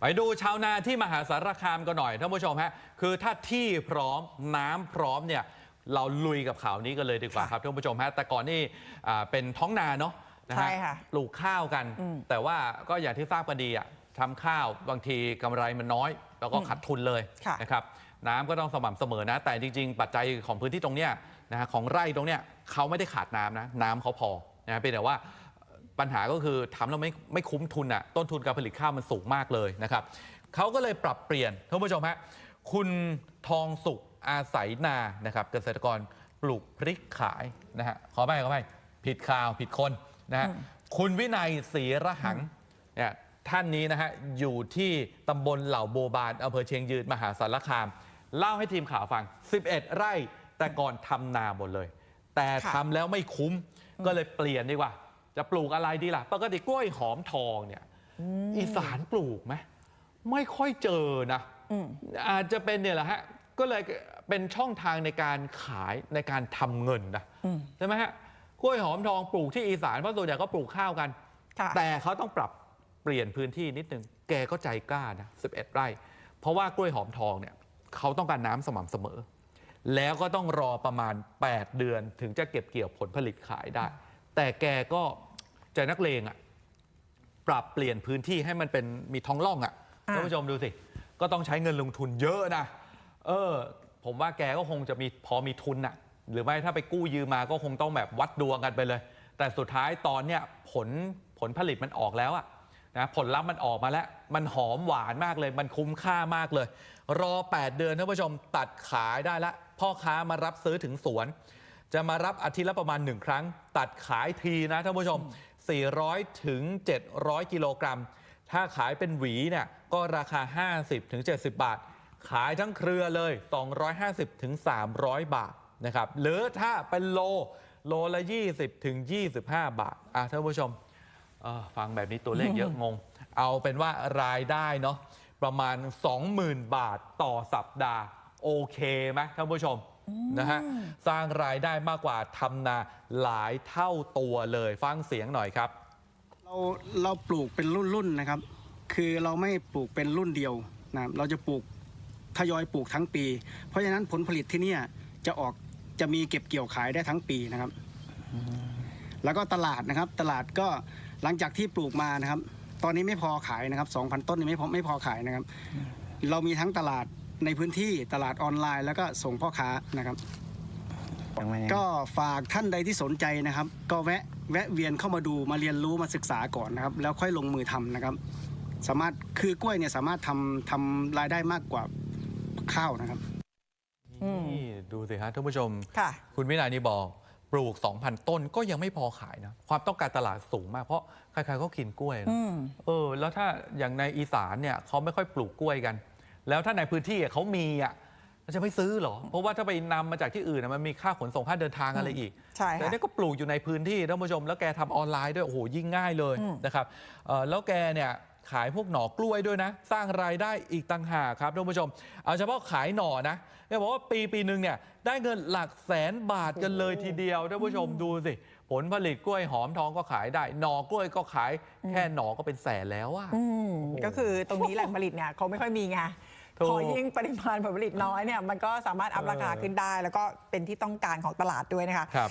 ไปดูชาวนาที่มหาสารคามกันหน่อยท่านผู้ชมฮะคือถ้าที่พร้อมน้ำพร้อมเนี่ยเราลุยกับข่าวนี้กันเลยดีกว่าค่ะครับท่านผู้ชมฮะแต่ก่อนนี่อ่าเป็นท้องนาเนาะนะใช่ฮะค่ะปลูกข้าวกันอืมแต่ว่าก็อย่างที่ทราบกันดีอะทำข้าวบางทีกำไรมันน้อย แล้วก็อืมขาดทุนเลยค่ะนะครับน้ำก็ต้องสม่ำเสมอนะ แต่จริง ๆ ปัจจัยของพื้นที่ตรงเนี้ยนะฮะของไร่ตรงเนี้ยเขาไม่ได้ขาดน้ำนะ น้ำเขาพอนะเป็นแต่ว่า ปัญหาก็คือทำแล้วไม่ไม่คุ้มทุนอะต้นทุนการผลิตข้าวมันสูงมากเลยนะครับเขาก็เลยปรับเปลี่ยนท่านผู้ชมฮะคุณทองสุขอาศัยนานะครับเกษตรกรปลูกพริกขายนะฮะขอไปขอไปผิดข่าวผิดคนนะฮะอืมคุณวินัยศรีระหังเนี่ยท่านนี้นะฮะอยู่ที่ตำบลเหล่าโบบานอำเภอเชียงยืนมหาสารคาม เล่าให้ทีมข่าวฟัง 11 ไร่แต่ก่อนทำนาหมดเลย แต่ค่ะทำแล้วไม่คุ้มก็เลยเปลี่ยนดีกว่า จะปลูกอะไรดีล่ะ ปกติกล้วยหอมทองเนี่ยอีสานปลูกไหมไม่ค่อยเจอนะอืมอาจจะเป็นเนี่ยแหละฮะก็เลยเป็นช่องทางในการขายในการทำเงินนะอืมใช่ไหมฮะกล้วยหอมทองปลูกที่อีสานเพราะส่วนใหญ่ก็ปลูกข้าวกันค่ะแต่เขาต้องปรับเปลี่ยนพื้นที่นิดนึง แกก็ใจกล้านะ11 ไร่ เพราะว่ากล้วยหอมทองเนี่ยเขาต้องการน้ำสม่ำเสมอ แล้วก็ต้องรอประมาณ 8 เดือนถึงจะเก็บเกี่ยวผลผลิตขายได้ แต่แกก็ ใจนักเลงอะ่ะปรับเปลี่ยนพื้นที่ให้มันเป็นมีท้องร่องอะ่ะอะ ท่านผู้ชมดูสิ ก็ต้องใช้เงินลงทุนเยอะนะ เออ ผมว่าแกก็คงจะมีพอมีทุนอะหรือไม่ถ้าไปกู้ยืมมาก็คงต้องแบบวัดดวงกันไปเลย แต่สุดท้ายตอนเนี้ยผลผลผลิตมันออกแล้วอะนะผลลัพธ์มันออกมาแล้ว มันหอมหวานมากเลย มันคุ้มค่ามากเลย รอ 8 เดือนท่านผู้ชมตัดขายได้ละ พ่อค้ามารับซื้อถึงสวน จะมารับอาทิตย์ละประมาณ1ครั้ง ตัดขายทีนะท่านผู้ชม 400 ถึง 700 กิโลกรัม ถ้าขายเป็นหวีเนี่ยก็ราคา 50 ถึง 70 บาท ขายทั้งเครือเลย 250 ถึง 300 บาทนะครับหรือถ้าเป็นโลโลละ 20 ถึง 25 บาทอะท่านผู้ชมเอ่อฟังแบบนี้ตัวเลขเยอะงง เอาเป็นว่ารายได้เนาะประมาณ 20,000 บาทต่อสัปดาห์ โอเคไหมท่านผู้ชม นะฮะสร้างรายได้มากกว่าทำนาหลายเท่าตัวเลย ฟังเสียงหน่อยครับ เราเราปลูกเป็นรุ่นๆนะครับ คือเราไม่ปลูกเป็นรุ่นเดียวนะครับเราจะปลูกทยอยปลูกทั้งปี เพราะฉะนั้นผลผลิตที่เนี่ยจะออกจะมีเก็บเกี่ยวขายได้ทั้งปีนะครับ แล้วก็ตลาดนะครับ ตลาดก็หลังจากที่ปลูกมานะครับ ตอนนี้ไม่พอขายนะครับ2,000ต้นนี่ไม่พอไม่พอขายนะครับ เรามีทั้งตลาด ในพื้นที่ตลาดออนไลน์ แล้วก็ส่งพ่อค้านะครับ ก็ฝากท่านใดที่สนใจนะครับ ก็แวะแวะเวียนเข้ามาดูมาเรียนรู้มาศึกษาก่อนนะครับ แล้วค่อยลงมือทำนะครับ สามารถคือกล้วยเนี่ยสามารถทำทำรายได้มากกว่าข้าวนะครับอืมนี่ดูสิฮะท่านผู้ชมค่ะคุณวินัยนี่บอกปลูก 2,000 ต้นก็ยังไม่พอขายนะ ความต้องการตลาดสูงมาก เพราะใครๆก็กินกล้วยนะอืมเออ แล้วถ้าอย่างในอีสานเนี่ยเขาไม่ค่อยปลูกกล้วยกัน แล้วถ้าในพื้นที่อะเขามีอะเราจะไม่ซื้อเหรอ เพราะว่าถ้าไปนำมาจากที่อื่นอะมันมีค่าขนส่งค่าเดินทางอะไรอีก ใช่แต่ค่ะนี่ก็ปลูกอยู่ในพื้นที่ท่านผู้ชม แล้วแกทำออนไลน์ด้วย โอ้โห ยิ่งง่ายเลยอืม นะครับเอ่อแล้วแกเนี่ยขายพวกหน่อกล้วยด้วยนะ สร้างรายได้อีกต่างหากครับท่านผู้ชม เอาเฉพาะขายหน่อนะแกบอกว่าปีปีหนึ่งเนี่ยได้เงินหลักแสนบาทกันเลยทีเดียวท่านผู้ชมดูสิ ผลผลิตกล้วยหอมทองก็ขายได้ หน่อกล้วยก็ขายแค่หน่อก็เป็นแสนแล้วอะ อืมโอ้โห ก็คือตรงนี้แหล่งผลิตเนี่ยเขาไม่ค่อยมีไง ถูก พอยิ่งปริมาณผลผลิตน้อยเนี่ยมันก็สามารถอัพเออราคาขึ้นได้ แล้วก็เป็นที่ต้องการของตลาดด้วยนะคะ ครับ